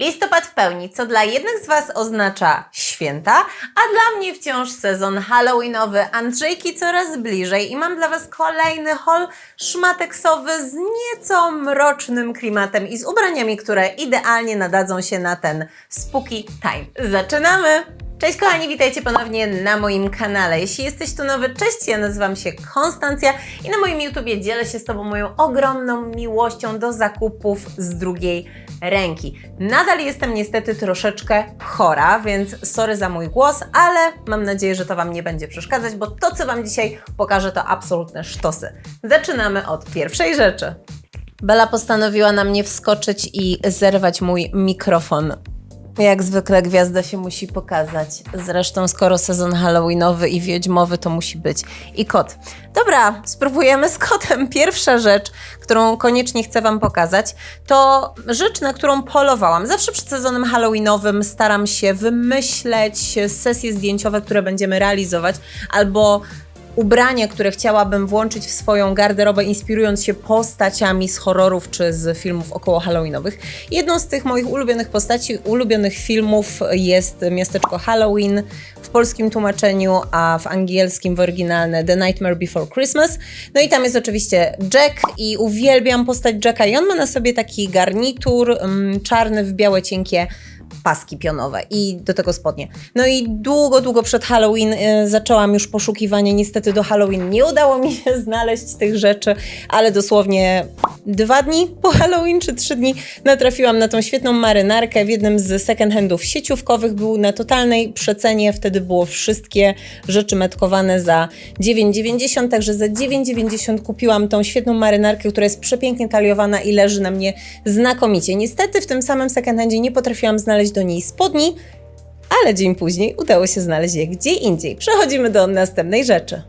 Listopad w pełni, co dla jednych z Was oznacza święta, a dla mnie wciąż sezon halloweenowy. Andrzejki coraz bliżej i mam dla Was kolejny haul szmateksowy z nieco mrocznym klimatem i z ubraniami, które idealnie nadadzą się na ten spooky time. Zaczynamy! Cześć kochani, witajcie ponownie na moim kanale. Jeśli jesteś tu nowy, cześć, ja nazywam się Konstancja i na moim YouTubie dzielę się z Tobą moją ogromną miłością do zakupów z drugiej ręki. Nadal jestem niestety troszeczkę chora, więc sorry za mój głos, ale mam nadzieję, że to Wam nie będzie przeszkadzać, bo to, co Wam dzisiaj pokażę, to absolutne sztosy. Zaczynamy od pierwszej rzeczy. Bela postanowiła na mnie wskoczyć i zerwać mój mikrofon. Jak zwykle gwiazda się musi pokazać. Zresztą skoro sezon halloweenowy i wiedźmowy to musi być i kot. Dobra, spróbujemy z kotem. Pierwsza rzecz, którą koniecznie chcę Wam pokazać, to rzecz, na którą polowałam. Zawsze przed sezonem halloweenowym staram się wymyśleć sesje zdjęciowe, które będziemy realizować, albo ubrania, które chciałabym włączyć w swoją garderobę, inspirując się postaciami z horrorów czy z filmów około halloweenowych. Jedną z tych moich ulubionych postaci, ulubionych filmów jest miasteczko Halloween w polskim tłumaczeniu, a w angielskim w oryginalne The Nightmare Before Christmas. No i tam jest oczywiście Jack i uwielbiam postać Jacka i on ma na sobie taki garnitur mm, czarny w białe cienkie paski pionowe i do tego spodnie. No i długo, długo przed Halloween y, zaczęłam już poszukiwanie. Niestety do Halloween nie udało mi się znaleźć tych rzeczy, ale dosłownie dwa dni po Halloween czy trzy dni natrafiłam na tą świetną marynarkę w jednym z second handów sieciówkowych. Był na totalnej przecenie, wtedy było wszystkie rzeczy metkowane za 9,90, także za 9,90 kupiłam tą świetną marynarkę, która jest przepięknie taliowana i leży na mnie znakomicie. Niestety w tym samym second handzie nie potrafiłam znaleźć do niej spodni, ale dzień później udało się znaleźć je gdzie indziej. Przechodzimy do następnej rzeczy.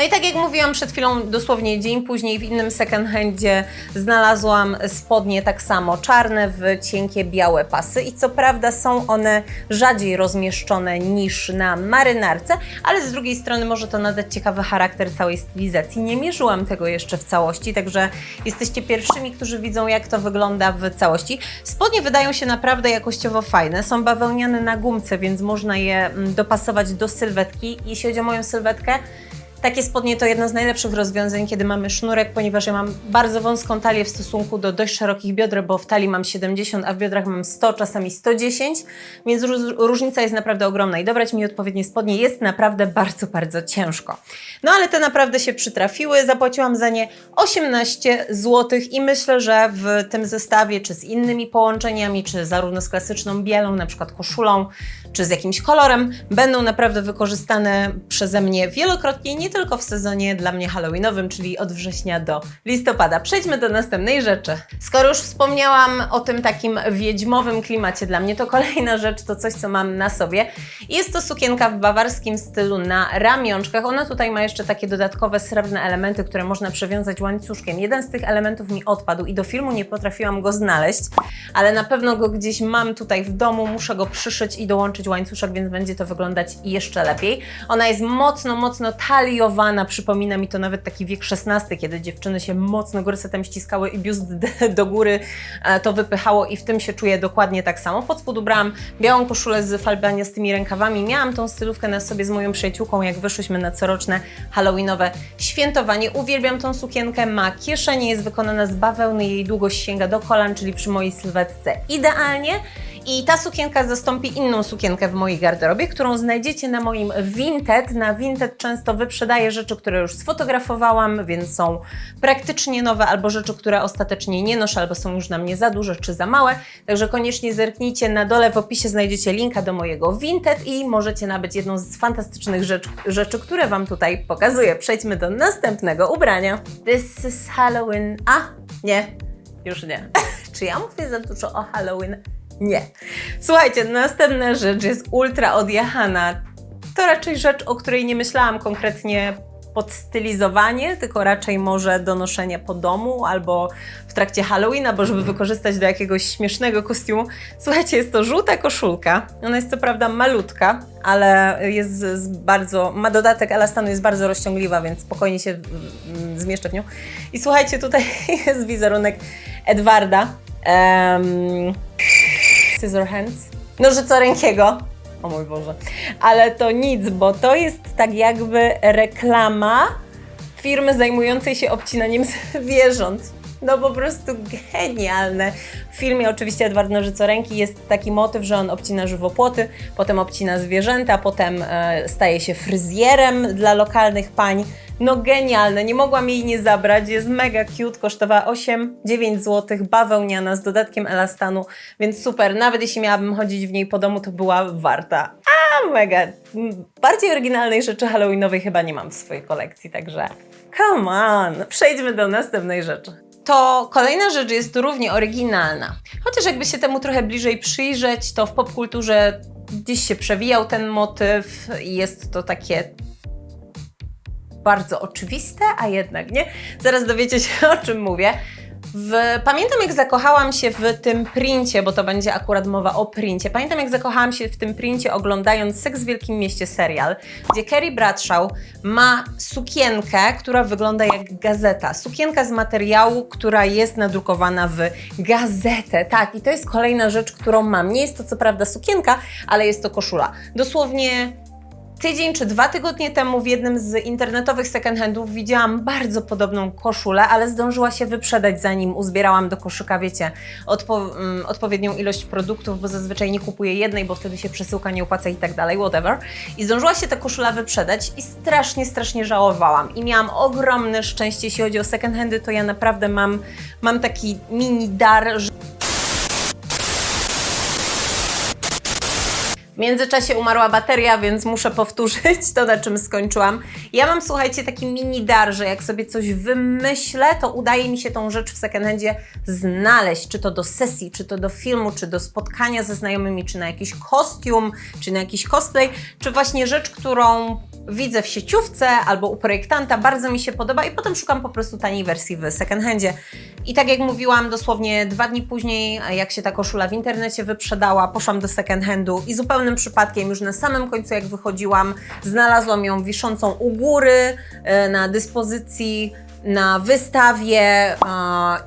No i tak jak mówiłam przed chwilą, dosłownie dzień później w innym second handzie znalazłam spodnie tak samo czarne w cienkie białe pasy i co prawda są one rzadziej rozmieszczone niż na marynarce, ale z drugiej strony może to nadać ciekawy charakter całej stylizacji. Nie mierzyłam tego jeszcze w całości, także jesteście pierwszymi, którzy widzą jak to wygląda w całości. Spodnie wydają się naprawdę jakościowo fajne, są bawełniane na gumce, więc można je mm, dopasować do sylwetki. Jeśli chodzi o moją sylwetkę, takie spodnie to jedno z najlepszych rozwiązań, kiedy mamy sznurek, ponieważ ja mam bardzo wąską talię w stosunku do dość szerokich bioder, bo w talii mam 70, a w biodrach mam 100, czasami 110, więc róż- różnica jest naprawdę ogromna i dobrać mi odpowiednie spodnie jest naprawdę bardzo, bardzo ciężko. No ale te naprawdę się przytrafiły, zapłaciłam za nie 18 zł i myślę, że w tym zestawie, czy z innymi połączeniami, czy zarówno z klasyczną bielą, na przykład koszulą, czy z jakimś kolorem, będą naprawdę wykorzystane przeze mnie wielokrotnie, nie tylko w sezonie dla mnie halloweenowym, czyli od września do listopada. Przejdźmy do następnej rzeczy. Skoro już wspomniałam o tym takim wiedźmowym klimacie dla mnie, to kolejna rzecz to coś, co mam na sobie. Jest to sukienka w bawarskim stylu na ramionczkach. Ona tutaj ma jeszcze takie dodatkowe srebrne elementy, które można przewiązać łańcuszkiem. Jeden z tych elementów mi odpadł i do filmu nie potrafiłam go znaleźć, ale na pewno go gdzieś mam tutaj w domu, muszę go przyszyć i dołączyć łańcuszek, więc będzie to wyglądać jeszcze lepiej. Ona jest mocno, mocno przypomina mi to nawet taki wiek XVI, kiedy dziewczyny się mocno gorsetem ściskały i biust do góry e, to wypychało i w tym się czuję dokładnie tak samo. Pod spód ubrałam białą koszulę z falbaniastymi rękawami. Miałam tą stylówkę na sobie z moją przyjaciółką, jak wyszłyśmy na coroczne halloweenowe świętowanie. Uwielbiam tą sukienkę, ma kieszenie, jest wykonana z bawełny, jej długość sięga do kolan, czyli przy mojej sylwetce idealnie. I ta sukienka zastąpi inną sukienkę w mojej garderobie, którą znajdziecie na moim Vinted. Na Vinted często wyprzedaję rzeczy, które już sfotografowałam, więc są praktycznie nowe, albo rzeczy, które ostatecznie nie noszę, albo są już na mnie za duże czy za małe. Także koniecznie zerknijcie na dole w opisie, znajdziecie linka do mojego Vinted i możecie nabyć jedną z fantastycznych rzecz, rzeczy, które Wam tutaj pokazuję. Przejdźmy do następnego ubrania. This is Halloween. A, nie, już nie. czy ja mówię za dużo o Halloween? Nie. Słuchajcie, następna rzecz jest ultra odjechana. To raczej rzecz, o której nie myślałam konkretnie pod stylizowanie, tylko raczej może do noszenia po domu albo w trakcie Halloween, albo żeby wykorzystać do jakiegoś śmiesznego kostiumu. Słuchajcie, jest to żółta koszulka. Ona jest co prawda malutka, ale jest z, bardzo, ma dodatek elastanu, jest bardzo rozciągliwa, więc spokojnie się zmieszczę w nią. I słuchajcie, tutaj jest wizerunek Edwarda. Em, scissor hands. Noży co rękiego. O mój Boże. Ale to nic, bo to jest tak jakby reklama firmy zajmującej się obcinaniem zwierząt. No po prostu genialne. W filmie oczywiście Edward Nożycoręki jest taki motyw, że on obcina żywopłoty, potem obcina zwierzęta, potem e, staje się fryzjerem dla lokalnych pań. No genialne, nie mogłam jej nie zabrać, jest mega cute, kosztowała 8-9 zł, bawełniana z dodatkiem elastanu, więc super, nawet jeśli miałabym chodzić w niej po domu, to była warta. A mega, bardziej oryginalnej rzeczy halloweenowej chyba nie mam w swojej kolekcji, także come on, przejdźmy do następnej rzeczy. To kolejna rzecz jest równie oryginalna. Chociaż jakby się temu trochę bliżej przyjrzeć, to w popkulturze gdzieś się przewijał ten motyw i jest to takie bardzo oczywiste, a jednak nie. Zaraz dowiecie się o czym mówię. W, pamiętam jak zakochałam się w tym princie, bo to będzie akurat mowa o princie. Pamiętam jak zakochałam się w tym princie oglądając Seks w Wielkim Mieście serial, gdzie Kerry Bradshaw ma sukienkę, która wygląda jak gazeta. Sukienka z materiału, która jest nadrukowana w gazetę. Tak, i to jest kolejna rzecz, którą mam. Nie jest to co prawda sukienka, ale jest to koszula. Dosłownie Tydzień czy dwa tygodnie temu w jednym z internetowych second-handów widziałam bardzo podobną koszulę, ale zdążyła się wyprzedać zanim uzbierałam do koszyka, wiecie, odpo mm, odpowiednią ilość produktów, bo zazwyczaj nie kupuję jednej, bo wtedy się przesyłka nie opłaca i tak dalej, whatever. I zdążyła się ta koszula wyprzedać i strasznie, strasznie żałowałam. I miałam ogromne szczęście, jeśli chodzi o second-handy, to ja naprawdę mam, mam taki mini dar, że międzyczasie umarła bateria, więc muszę powtórzyć to, na czym skończyłam. Ja mam, słuchajcie, taki mini dar, że jak sobie coś wymyślę, to udaje mi się tą rzecz w secondhandzie znaleźć, czy to do sesji, czy to do filmu, czy do spotkania ze znajomymi, czy na jakiś kostium, czy na jakiś cosplay, czy właśnie rzecz, którą widzę w sieciówce albo u projektanta, bardzo mi się podoba i potem szukam po prostu taniej wersji w secondhandzie. I tak jak mówiłam, dosłownie dwa dni później, jak się ta koszula w internecie wyprzedała, poszłam do secondhandu i zupełnym przypadkiem, już na samym końcu jak wychodziłam, znalazłam ją wiszącą u góry e, na dyspozycji na wystawie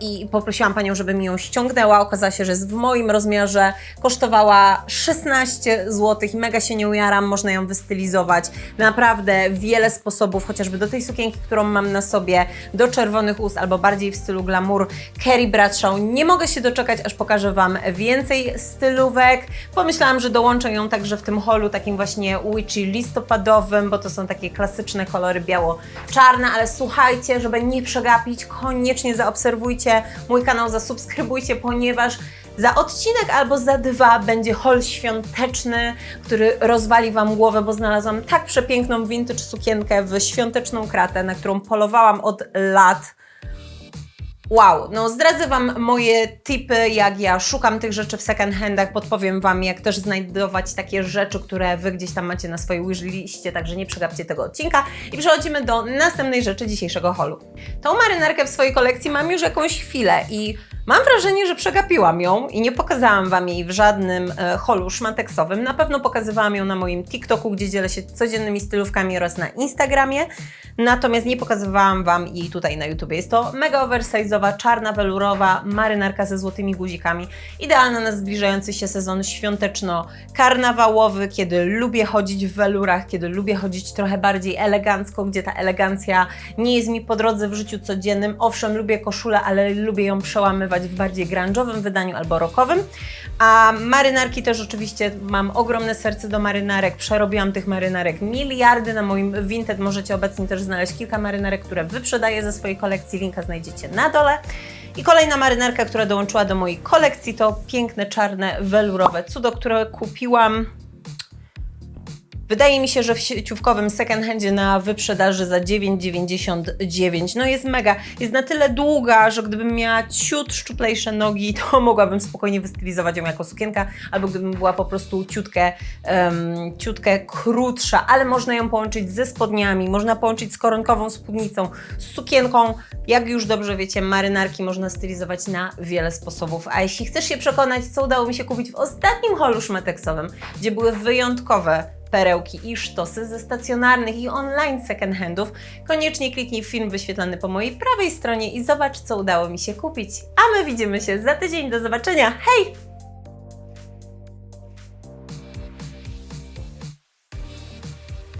i poprosiłam panią, żeby mi ją ściągnęła. Okazała się, że jest w moim rozmiarze. Kosztowała 16 zł i mega się nie ujaram, można ją wystylizować. Naprawdę wiele sposobów, chociażby do tej sukienki, którą mam na sobie, do czerwonych ust albo bardziej w stylu glamour. Kerry Bradshaw. Nie mogę się doczekać, aż pokażę Wam więcej stylówek. Pomyślałam, że dołączę ją także w tym holu takim właśnie witchy listopadowym, bo to są takie klasyczne kolory biało-czarne, ale słuchajcie, żeby nie przegapić, koniecznie zaobserwujcie mój kanał, zasubskrybujcie, ponieważ za odcinek albo za dwa będzie haul świąteczny, który rozwali Wam głowę, bo znalazłam tak przepiękną vintage sukienkę w świąteczną kratę, na którą polowałam od lat. Wow, no zdradzę Wam moje tipy, jak ja szukam tych rzeczy w second handach, podpowiem Wam, jak też znajdować takie rzeczy, które Wy gdzieś tam macie na swojej wishliście, także nie przegapcie tego odcinka. I przechodzimy do następnej rzeczy dzisiejszego holu. Tą marynarkę w swojej kolekcji mam już jakąś chwilę i Mam wrażenie, że przegapiłam ją i nie pokazałam Wam jej w żadnym e, holu szmateksowym. Na pewno pokazywałam ją na moim TikToku, gdzie dzielę się codziennymi stylówkami oraz na Instagramie. Natomiast nie pokazywałam Wam jej tutaj na YouTube. Jest to mega oversize'owa, czarna, welurowa marynarka ze złotymi guzikami. Idealna na zbliżający się sezon świąteczno-karnawałowy, kiedy lubię chodzić w welurach, kiedy lubię chodzić trochę bardziej elegancko, gdzie ta elegancja nie jest mi po drodze w życiu codziennym. Owszem, lubię koszulę, ale lubię ją przełamywać w bardziej grunge'owym wydaniu albo rockowym. A marynarki też oczywiście mam ogromne serce do marynarek. Przerobiłam tych marynarek miliardy. Na moim Vinted możecie obecnie też znaleźć kilka marynarek, które wyprzedaję ze swojej kolekcji. Linka znajdziecie na dole. I kolejna marynarka, która dołączyła do mojej kolekcji, to piękne czarne welurowe cudo, które kupiłam Wydaje mi się, że w sieciówkowym second handzie na wyprzedaży za 9,99 no jest mega. Jest na tyle długa, że gdybym miała ciut szczuplejsze nogi, to mogłabym spokojnie wystylizować ją jako sukienka, albo gdybym była po prostu ciutkę, um, ciutkę krótsza, ale można ją połączyć ze spodniami, można połączyć z koronkową spódnicą, z sukienką. Jak już dobrze wiecie, marynarki można stylizować na wiele sposobów. A jeśli chcesz się przekonać, co udało mi się kupić w ostatnim holu szmeteksowym, gdzie były wyjątkowe perełki i sztosy ze stacjonarnych i online second-handów, koniecznie kliknij film wyświetlany po mojej prawej stronie i zobacz, co udało mi się kupić. A my widzimy się za tydzień. Do zobaczenia. Hej!